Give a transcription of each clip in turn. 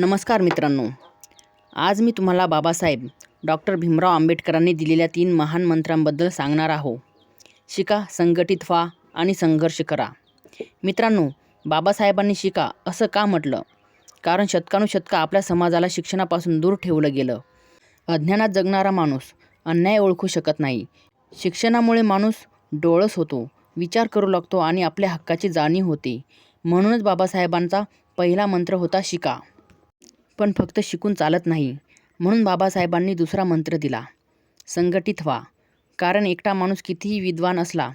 नमस्कार मित्रांनो. आज मी तुम्हाला बाबासाहेब डॉक्टर भीमराव आंबेडकरांनी दिलेल्या तीन महान मंत्रांबद्दल सांगणार आहो. शिका संघटित व्हा आणि संघर्ष करा. मित्रांनो बाबासाहेबांनी शिका असं का म्हटलं? कारण शतकानुशतकं आपल्या समाजाला शिक्षणापासून दूर ठेवलं गेलं. अज्ञानात जगणारा माणूस अन्याय ओळखू शकत नाही. शिक्षणामुळे माणूस डोळस होतो विचार करू लागतो आणि आपल्या हक्काची जाणीव होते. म्हणूनच बाबासाहेबांचा पहिला मंत्र होता शिका. पण फक्त शिकून चालत नाही. म्हणून बाबासाहेबांनी दुसरा मंत्र दिला. संघटित व्हा. कारण एकटा माणूस कितीही विद्वान असला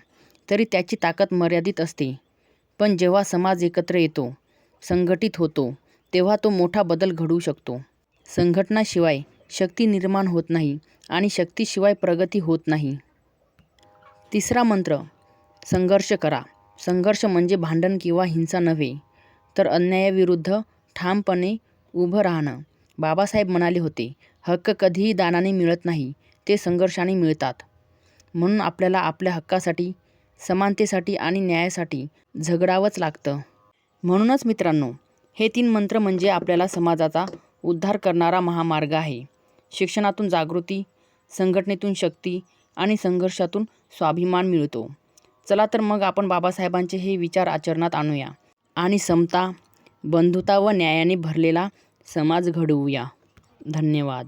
तरी त्याची ताकद मर्यादित असते. पण जेव्हा समाज एकत्र येतो संघटित होतो तेव्हा तो मोठा बदल घडवू शकतो. संघटनाशिवाय शक्ती निर्माण होत नाही आणि शक्तीशिवाय प्रगती होत नाही. तिसरा मंत्र संघर्ष करा. संघर्ष म्हणजे भांडण किंवा हिंसा नव्हे तर अन्यायाविरुद्ध ठामपणे उभं राहणं. बाबासाहेब म्हणाले होते हक्क कधीही दानाने मिळत नाही ते संघर्षाने मिळतात. म्हणून आपल्याला आपल्या हक्कासाठी समानतेसाठी आणि न्यायासाठी झगडावंच लागतं. म्हणूनच मित्रांनो हे तीन मंत्र म्हणजे आपल्याला समाजाचा उद्धार करणारा महामार्ग आहे. शिक्षणातून जागृती संघटनेतून शक्ती आणि संघर्षातून स्वाभिमान मिळतो. चला तर मग आपण बाबासाहेबांचे हे विचार आचरणात आणूया. आणि समता बंधुता व न्यायाने भरलेला समाज घडवूया. धन्यवाद.